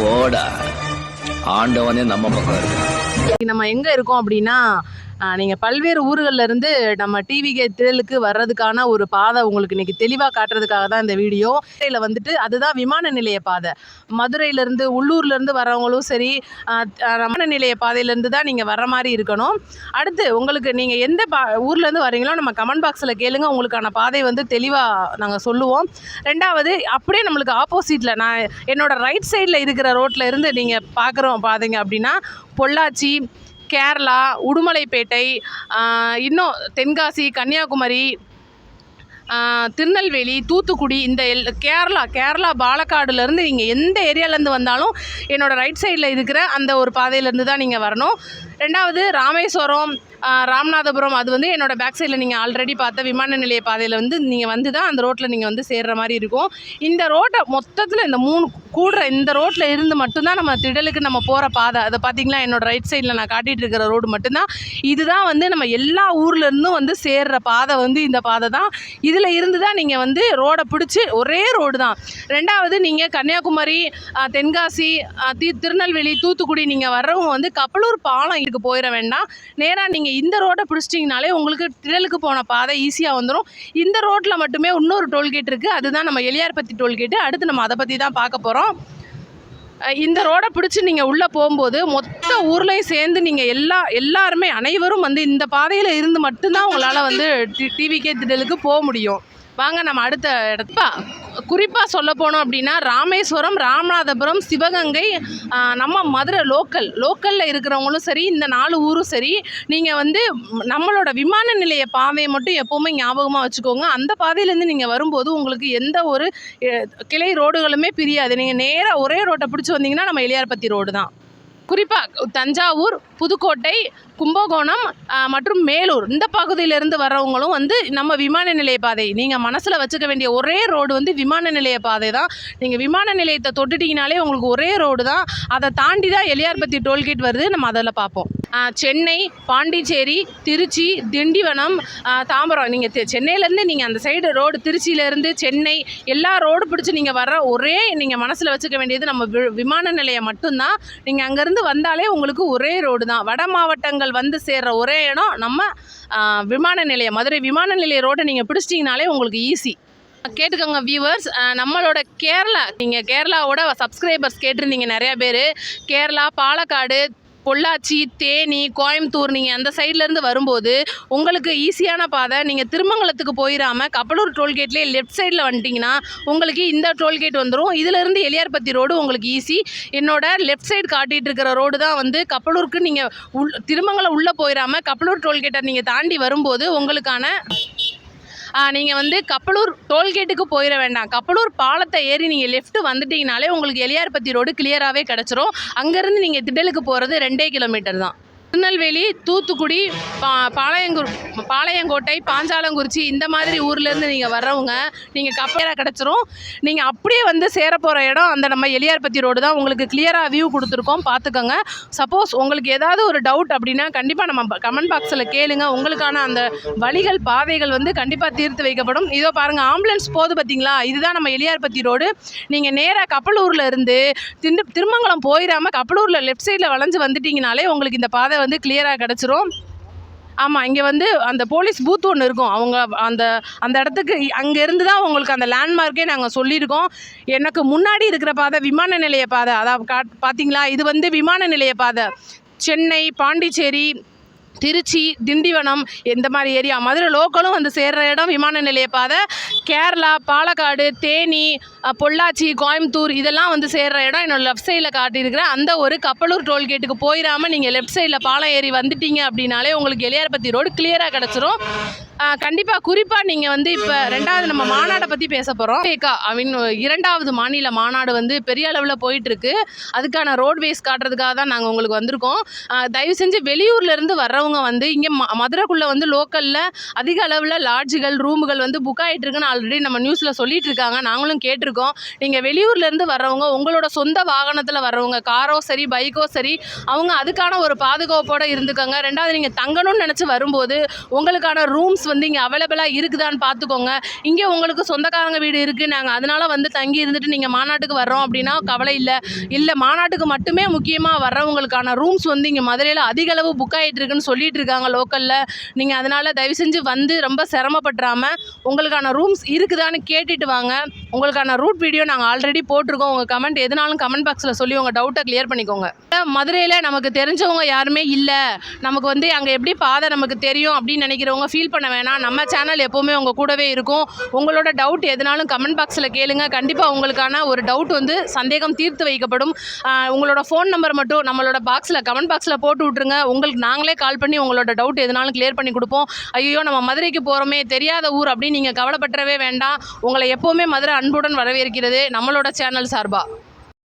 போடா. ஆண்டவனே நம்ம பக்கம் இருக்கு. இன்னைக்கு நம்ம எங்கே இருக்கோம் அப்படின்னா நீங்கள் பல்வேறு ஊர்களில் இருந்து நம்ம டிவிகே திரளுக்கு வர்றதுக்கான ஒரு பாதை உங்களுக்கு இன்றைக்கி தெளிவாக காட்டுறதுக்காக தான் இந்த வீடியோ. இதில் வந்துட்டு அதுதான் விமான நிலைய பாதை. மதுரையிலேருந்து உள்ளூர்லேருந்து வரவங்களும் சரி விமான நிலைய பாதையிலேருந்து தான் நீங்கள் வர்ற மாதிரி இருக்கணும். அடுத்து உங்களுக்கு நீங்கள் எந்த பா ஊர்லேருந்து வரீங்களோ நம்ம கமெண்ட் பாக்ஸில் கேளுங்க. உங்களுக்கான பாதை வந்து தெளிவாக நாங்கள் சொல்லுவோம். ரெண்டாவது அப்படியே நம்மளுக்கு ஆப்போசிட்டில் நான் என்னோடய ரைட் சைடில் இருக்கிற ரோட்டில் இருந்து நீங்கள் பார்க்குறோம் பாதைங்க அப்படின்னா பொள்ளாச்சி கேரளா உடுமலைப்பேட்டை இன்னும் தென்காசி கன்னியாகுமரி திருநெல்வேலி தூத்துக்குடி இந்த எல் கேரளா கேரளா பாலக்காடுலேருந்து நீங்கள் எந்த ஏரியாவிலேருந்து வந்தாலும் என்னோடய ரைட் சைடில் இருக்கிற அந்த ஒரு பாதையிலேருந்து தான் நீங்கள் வரணும். ரெண்டாவது ராமேஸ்வரம் ராமநாதபுரம் அது வந்து என்னோட பேக் சைடில் நீங்கள் ஆல்ரெடி பார்த்த விமான நிலைய பாதையில் வந்து நீங்கள் வந்து தான் அந்த ரோட்டில் நீங்கள் வந்து சேர்கிற மாதிரி இருக்கும். இந்த ரோட்டை மொத்தத்தில் இந்த மூணு கூடுற இந்த ரோட்டில் இருந்து மட்டும்தான் நம்ம திடலுக்கு நம்ம போகிற பாதை. அதை பார்த்தீங்களா? என்னோட ரைட் சைடில் நான் காட்டிகிட்டு இருக்கிற ரோடு மட்டும்தான். இதுதான் வந்து நம்ம எல்லா ஊர்லேருந்தும் வந்து சேர்ற பாதை வந்து இந்த பாதை தான். இதில் இருந்து தான் நீங்கள் வந்து ரோடை பிடிச்சி ஒரே ரோடு தான். ரெண்டாவது நீங்கள் கன்னியாகுமரி தென்காசி தி திருநெல்வேலி தூத்துக்குடி நீங்கள் வர்றவங்க வந்து கப்பலூர் பாலம் இதுக்கு போயிட வேண்டாம். நேராக நீங்கள் இந்த ரோட்டை பிடிச்சிட்டிங்கனாலே உங்களுக்கு திடலுக்கு போன பாதை ஈஸியாக வந்துடும் இந்த ரோட்டில் மட்டுமே இன்னொரு டோல்கேட் இருக்குது அதுதான் நம்ம எளியார்பத்தி டோல்கேட்டு அடுத்து நம்ம அதை பற்றி தான் பார்க்க போகிறோம் இந்த ரோடை பிடிச்சி நீங்கள் உள்ளே போகும்போது மொத்த ஊர்லேயும் சேர்ந்து நீங்கள் எல்லா எல்லாருமே அனைவரும் வந்து இந்த பாதையில் இருந்து மட்டும்தான் உங்களால் வந்து டி டிவிகே திடலுக்கு போக முடியும். வாங்க நம்ம அடுத்த இடத்துப்பா குறிப்பாக சொல்ல போனோம் அப்படின்னா ராமேஸ்வரம் ராமநாதபுரம் சிவகங்கை நம்ம மதுரை லோக்கல் லோக்கலில் இருக்கிறவங்களும் சரி இந்த நாலு ஊரும் சரி நீங்கள் வந்து நம்மளோட விமான நிலைய பாதையை மட்டும் எப்போவுமே ஞாபகமாக வச்சுக்கோங்க. அந்த பாதையிலேருந்து நீங்கள் வரும்போது உங்களுக்கு எந்த ஒரு கிளை ரோடுகளுமே பிரியாது. நீங்கள் நேராக ஒரே ரோட்டை பிடிச்சி வந்தீங்கன்னா நம்ம எளியார்பத்தி ரோடு தான். குறிப்பாக தஞ்சாவூர் புதுக்கோட்டை கும்பகோணம் மற்றும் மேலூர். இந்த பகுதியிலேருந்து வர்றவங்களும் வந்து நம்ம விமான நிலைய பாதை நீங்கள் மனசில் வச்சுக்க வேண்டிய ஒரே ரோடு வந்து விமான நிலைய பாதை தான். நீங்கள் விமான நிலையத்தை தொட்டுட்டிங்கனாலே உங்களுக்கு ஒரே ரோடு தான். அதை தாண்டி தான் எளியார்பத்தி டோல்கேட் வருது. நம்ம அதில் பார்ப்போம். சென்னை பாண்டிச்சேரி திருச்சி திண்டிவனம் தாம்பரம். நீங்கள் சென்னையிலேருந்து நீங்கள் அந்த சைடு ரோடு திருச்சியிலேருந்து சென்னை எல்லா ரோடு பிடிச்சி நீங்கள் வர்ற ஒரே நீங்கள் மனசில் வச்சுக்க வேண்டியது நம்ம வி- விமான நிலையம் மட்டும்தான். நீங்கள் அங்கேருந்து வந்தாலே உங்களுக்கு ஒரே ரோடு தான். வட மாவட்டங்கள் வந்து சேர்ற ஒரே இடம். நம்ம விமான நிலையம். மதுரை விமான நிலைய ரோட்டை நீங்கள் பிடிச்சிட்டிங்கனாலே உங்களுக்கு ஈஸி கேட்டுக்கோங்க வியூவர்ஸ் நம்மளோட கேரளா நீங்கள் கேரளாவோட சப்ஸ்கிரைபர்ஸ் கேட்டிருந்தீங்க நிறையா பேர். கேரளா பாலக்காடு பொள்ளாச்சி தேனி கோயம்புத்தூர் நீங்கள் அந்த சைட்லேருந்து வரும்போது உங்களுக்கு ஈஸியான பாதை நீங்கள் திருமங்கலத்துக்கு போயிடாமல் கப்பலூர் டோல்கேட்லேயே லெஃப்ட் சைடில் வந்துட்டிங்கன்னா உங்களுக்கு இந்த டோல்கேட் வந்துடும் இதிலேருந்து எளியார்பத்தி ரோடு உங்களுக்கு ஈஸி என்னோட லெஃப்ட் சைடு காட்டிகிட்டு இருக்கிற ரோடு தான் வந்து கப்பலூருக்கு நீங்கள் உள் திருமங்கலம் உள்ளே போயிடாமல் கப்பலூர் டோல்கேட்டை நீங்கள் தாண்டி வரும்போது உங்களுக்கான நீங்கள் வந்து கப்பலூர் டோல்கேட்டுக்கு போயிட வேண்டாம். கப்பலூர் பாலத்தை ஏறி நீங்கள் லெஃப்ட் வந்துட்டீங்கனாலே உங்களுக்கு எளியார்பத்தி ரோடு கிளியராகவே கிடச்சிரும். அங்கேருந்து நீங்கள் திடலுக்கு போகிறது ரெண்டே கிலோமீட்டர் தான். திருநெல்வேலி தூத்துக்குடி பா பாளையங்கூர் பாளையங்கோட்டை பாஞ்சாலங்குறிச்சி இந்த மாதிரி ஊர்லேருந்து நீங்கள் வர்றவங்க நீங்கள் கப்பலாக கிடச்சிரும். நீங்கள் அப்படியே வந்து சேர போகிற இடம் அந்த நம்ம எளியார்பத்தி ரோடு தான். உங்களுக்கு கிளியராக வியூ கொடுத்துருக்கோம். பார்த்துக்கோங்க. சப்போஸ் உங்களுக்கு ஏதாவது ஒரு டவுட் அப்படின்னா கண்டிப்பாக நம்ம கமெண்ட் பாக்ஸில் கேளுங்க. உங்களுக்கான அந்த வழிகள் பாதைகள் வந்து கண்டிப்பாக தீர்த்து வைக்கப்படும். இதோ பாருங்கள் ஆம்புலன்ஸ் போகுது பார்த்தீங்களா? இதுதான் நம்ம எளியார்பத்தி ரோடு. நீங்கள் நேராக கப்பலூரில் இருந்து திண்டு திருமங்கலம் போயிடாமல் கப்பலூரில் லெஃப்ட் சைடில் வளைஞ்சு வந்துட்டீங்கனாலே உங்களுக்கு இந்த பாதை வந்து கிளியராக கிடச்சிரும். ஆமாம் இங்கே வந்து அந்த போலீஸ் பூத் ஒன்று இருக்கும். அவங்க அந்த அந்த இடத்துக்கு அங்கேருந்து தான் உங்களுக்கு அந்த லேண்ட்மார்க்கே நாங்கள் சொல்லியிருக்கோம். எனக்கு முன்னாடி இருக்கிற பாதை விமான நிலைய பாதை. அதான் காட் பார்த்தீங்களா இது வந்து விமான நிலைய பாதை. சென்னை பாண்டிச்சேரி திருச்சி திண்டிவனம் இந்த மாதிரி ஏரியா மதுரை லோக்கலும் வந்து சேர்ற இடம் விமான நிலைய பாதை. கேரளா பாலக்காடு தேனி பொள்ளாச்சி கோயம்புத்தூர் இதெல்லாம் வந்து சேர்ற இடம். என்னோட லெஃப்ட் சைடில் காட்டியிருக்கிறேன் அந்த ஒரு கப்பலூர் டோல்கேட்டுக்கு போயிடாமல் நீங்கள் லெஃப்ட் சைடில் பாலம் ஏறி வந்துட்டீங்க அப்படின்னாலே உங்களுக்கு எளியார்பத்தி ரோடு கிளியராக கிடச்சிரும். கண்டிப்பாக குறிப்பாக நீங்கள் வந்து இப்போ ரெண்டாவது நம்ம மாநாடை பற்றி பேச போகிறோம் ஏகா அவன் இரண்டாவது மாநில மாநாடு வந்து பெரிய அளவில் போயிட்டுருக்கு. அதுக்கான ரோட்வேஸ் காட்டுறதுக்காக தான் நாங்கள் உங்களுக்கு வந்திருக்கோம். தயவு செஞ்சு வெளியூர்லேருந்து வர்றவங்க வந்து இங்கே ம மதுரைக்குள்ளே வந்து லோக்கலில் அதிக அளவில் லாட்ஜுகள் ரூமுகள் வந்து புக் ஆகிட்டு இருக்குன்னு ஆல்ரெடி நம்ம நியூஸில் சொல்லிட்டு இருக்காங்க. நாங்களும் கேட்டிருக்கோம். நீங்கள் வெளியூர்லேருந்து வர்றவங்க உங்களோட சொந்த வாகனத்தில் வர்றவங்க காரோ சரி பைக்கோ சரி அவங்க அதுக்கான ஒரு பாதுகாப்போடு இருந்துக்கோங்க. ரெண்டாவது நீங்கள் தங்கணும்னு நினச்சி வரும்போது உங்களுக்கான ரூம்ஸ் வந்து இங்கே அவைலபிளாக இருக்குதான்னு பார்த்துக்கோங்க. இங்கே உங்களுக்கு சொந்தக்காரங்க வீடு இருக்குது நாங்கள் அதனால் வந்து தங்கி இருந்துட்டு நீங்கள் மாநாட்டுக்கு வர்றோம் அப்படின்னா கவலை இல்லை. இல்லை மாநாட்டுக்கு மட்டுமே முக்கியமாக வர்றவங்களுக்கான ரூம்ஸ் வந்து இங்கே மதுரையில் அதிக அளவு புக் ஆகிட்டு இருக்குன்னு சொல்லிட்டு இருக்காங்க லோக்கலில் நீங்கள் அதனால் தயவு செஞ்சு வந்து ரொம்ப சிரமப்பட்டுறாம உங்களுக்கான ரூம்ஸ் இருக்குதான்னு கேட்டுட்டு வாங்க. உங்களுக்கான ரூட் வீடியோ நாங்கள் ஆல்ரெடி போட்டிருக்கோம். உங்கள் கமெண்ட் எதுனாலும் கமெண்ட் பாக்ஸில் சொல்லி உங்கள் டவுட்டை கிளியர் பண்ணிக்கோங்க. மதுரையில் நமக்கு தெரிஞ்சவங்க யாருமே இல்லை. நமக்கு வந்து அங்கே எப்படி பாதை நமக்கு தெரியும் அப்படின்னு நினைக்கிறவங்க ஃபீல் பண்ண வேணாம் நம்ம சேனல் எப்போவுமே உங்கள் கூடவே இருக்கும். உங்களோட டவுட் எதுனாலும் கமெண்ட் பாக்ஸில் கேளுங்க. கண்டிப்பாக உங்களுக்கான ஒரு டவுட் வந்து சந்தேகம் தீர்த்து வைக்கப்படும். உங்களோட ஃபோன் நம்பர் மட்டும் நம்மளோட பாக்ஸில் கமெண்ட் பாக்ஸில் போட்டு விட்ருங்க உங்களுக்கு நாங்களே கால் பண்ணி உங்களோட டவுட் எதுனாலும் கிளியர் பண்ணி கொடுப்போம். ஐயோ நம்ம மதுரைக்கு போகிறோமே தெரியாத ஊர் அப்படின்னு நீங்கள் கவலைப்பட்டுறவே வேண்டாம். உங்களை எப்போவுமே மதுரை அன்புடன் வரவேற்கிறது நம்மளோட சேனல் சார்பாக